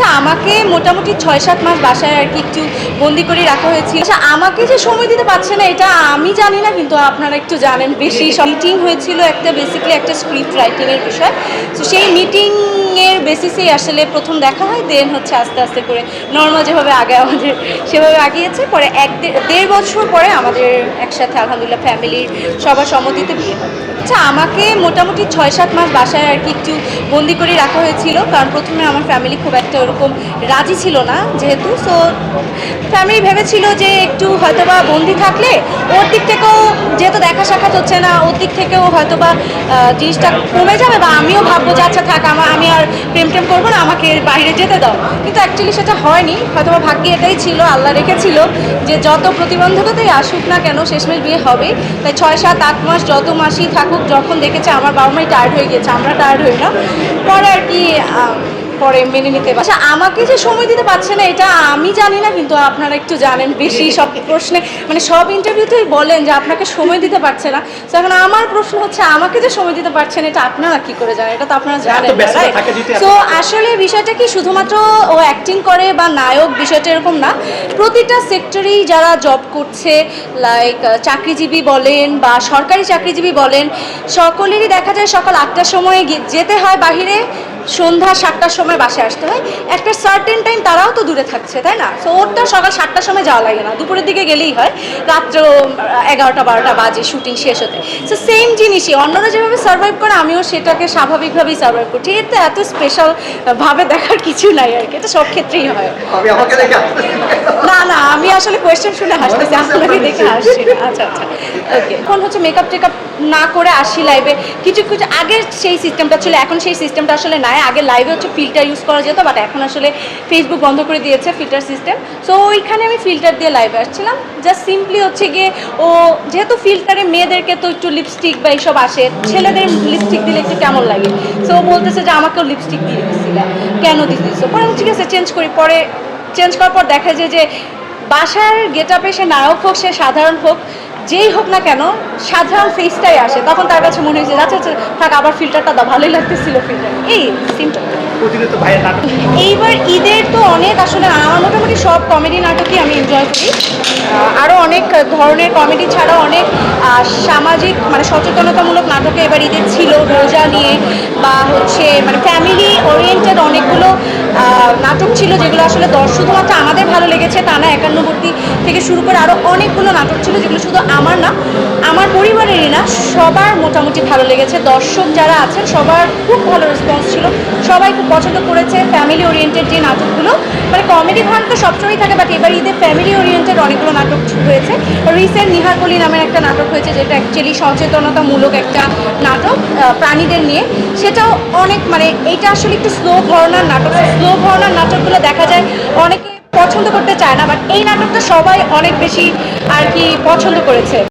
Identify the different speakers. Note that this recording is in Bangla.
Speaker 1: আচ্ছা আমাকে মোটামুটি ছয় সাত মাস বাসায় আর কি একটু বন্দি করে রাখা হয়েছিল। আচ্ছা আমাকে যে সময় দিতে পারছে না এটা আমি জানি না কিন্তু আপনারা একটু জানেন বেশি। মিটিং হয়েছিল একটা বেসিক্যালি একটা স্ক্রিপ্ট রাইটিংয়ের বিষয়। তো সেই মিটিংয়ের বেসিসেই আসলে প্রথম দেখা হয় দেন হচ্ছে আস্তে আস্তে করে নর্মাল যেভাবে আগে আমাদের সেভাবে আগিয়েছে। পরে এক দেড় বছর পরে আমাদের একসাথে আলহামদুলিল্লাহ ফ্যামিলির সবার সম্মতিতে বিয়ে হয়। আচ্ছা আমাকে মোটামুটি ছয় সাত মাস বাসায় আর কি একটু বন্দি করে রাখা হয়েছিল, কারণ প্রথমে আমার ফ্যামিলি খুব একটা ওরকম রাজি ছিল না যেহেতু সো ফ্যামিলি ভেবেছিল যে একটু হয়তোবা বন্দি থাকলে ওর দিক থেকেও যেহেতু দেখা সাক্ষাৎ হচ্ছে না, ওর দিক থেকেও হয়তোবা জিনিসটা কমে যাবে বা আমিও ভাববো যে আচ্ছা থাক আমার আমি আর প্রেম টেম করব না, আমাকে বাইরে যেতে দাও। কিন্তু অ্যাকচুয়ালি সেটা হয়নি, হয়তোবা ভাগ্যে এটাই ছিল, আল্লাহ রেখেছিল যে যত প্রতিবন্ধকতাই আসুক না কেন, শেষমেশ বিয়ে হবে তাই ছয় সাত আট মাস যত মাসই থাকুক যখন দেখেছে আমার বাবা মাই টায়ার্ড হয়ে গেছে আমরা টায়ার্ড হই না। পরে আর কি পরে মেনে নিতে পারছে। আচ্ছা, আমাকে যে সময় দিতে পারছে না এটা আমি জানি না কিন্তু আপনারা একটু জানেন বেশি সব প্রশ্নে। মানে সব ইন্টারভিউতেই বলেন যে আপনাকে সময় দিতে পারছে না। তো এখন আমার প্রশ্ন হচ্ছে আমাকে যে সময় দিতে পারছেন এটা আপনারা কি করে জানেন? এটা তো আপনারা জানেন তো আসলে বিষয়টা কি শুধুমাত্র ও অ্যাক্টিং করে বা নায়ক বিষয়টা এরকম না। প্রতিটা সেক্টরেই যারা জব করছে লাইক চাকরিজীবী বলেন বা সরকারি চাকরিজীবী বলেন সকলেরই দেখা যায় সকাল আটটার সময় যেতে হয় বাহিরে। সন্ধ্যা সাতটার সময় বাসে আসতে হয়। একটা সার্টেন টাইম তারাও তো দূরে থাকছে তাই না? সো ওর তো সকাল সাতটার সময় যাওয়া লাগে না। দুপুরের দিকে গেলেই হয়। রাত্র এগারোটা বারোটা বাজে শুটিং শেষ হতে। সো সেম জিনিসই। অন্যরা যেভাবে সার্ভাইভ করে আমিও সেটাকে স্বাভাবিকভাবেই সার্ভাইভ করছি। এতে এত স্পেশাল ভাবে দেখার কিছু নাই আর কি। এটা সব ক্ষেত্রেই হয়। না না আমি আসলে কোয়েশ্চেন শুনে হাসতেছি। আপনাকে দেখে হাসছি আচ্ছা আচ্ছা। ওকে এখন হচ্ছে মেকআপ টেকআপ না করে আসি লাইভে কিছু কিছু আগে সেই সিস্টেমটা ছিল, এখন সেই সিস্টেমটা আসলে নাই। আগে লাইভে হচ্ছে ফিল্টার ইউজ করা যেত বাট এখন আসলে ফেসবুক বন্ধ করে দিয়েছে ফিল্টার সিস্টেম সো ওইখানে আমি ফিল্টার দিয়ে লাইভে আসছিলাম। জাস্ট সিম্পলি হচ্ছে গিয়ে ও, যেহেতু ফিল্টারে মেয়েদেরকে তো একটু লিপস্টিক বা এইসব আসে, ছেলেদের লিপস্টিক দিলে একটু কেমন লাগে? সো বলতেছে যে আমাকেও লিপস্টিক দিয়ে দিচ্ছিলা কেন দিয়ে দিচ্ছিস পরে ঠিক আছে চেঞ্জ করি। পরে চেঞ্জ করার পর দেখা যায় যে বাসার গেট আপে সে নায়ক হোক, সে সাধারণ হোক যেই হোক না কেন সাধারণ ফেসটাই আসে। তখন তার কাছে মনে হয়েছে আচ্ছা আচ্ছা থাক আবার ফিল্টারটা দাও। ভালোই লাগতেছিল ফিল্টার এই
Speaker 2: নাটক।
Speaker 1: এইবার ঈদের তো অনেক আসলে আমার মোটামুটি সব কমেডি নাটকই আমি এনজয় করি। আরও অনেক ধরনের কমেডি ছাড়াও অনেক সামাজিক মানে সচেতনতামূলক নাটকে এবার ঈদের ছিল রোজা নিয়ে বা হচ্ছে মানে ফ্যামিলি ওরিয়েন্টেড অনেকগুলো নাটক ছিল যেগুলো আসলে দর্শক শুধুমাত্র আমাদের ভালো লেগেছে তা না একান্নবর্তী থেকে শুরু করে আরও অনেকগুলো নাটক শুধু আমার না, আমার পরিবারেরই না, সবার মোটামুটি ভালো লেগেছে। দর্শক যারা আছেন, সবার খুব ভালো রেসপন্স ছিল। সবাই খুব পছন্দ করেছে ফ্যামিলি ওরিয়েন্টেড যে নাটকগুলো। মানে কমেডি ভান তো সবসময়ই থাকে বাট এবার ঈদে ফ্যামিলি ওরিয়েন্টেড অনেকগুলো নাটক হয়েছে। রিসেন্ট নিহারকলি নামের একটা নাটক হয়েছে, যেটা অ্যাকচুয়ালি সচেতনতামূলক একটা নাটক প্রাণীদের নিয়ে। সেটাও অনেক মানে এইটা আসলে একটু স্লো ঘরনার নাটক। স্লো ঘরনার নাটকগুলো দেখা যায়। অনেকে পছন্দ করতে চায় না বাট এই নাটকটা সবাই অনেক বেশি আর কি পছন্দ করেছে।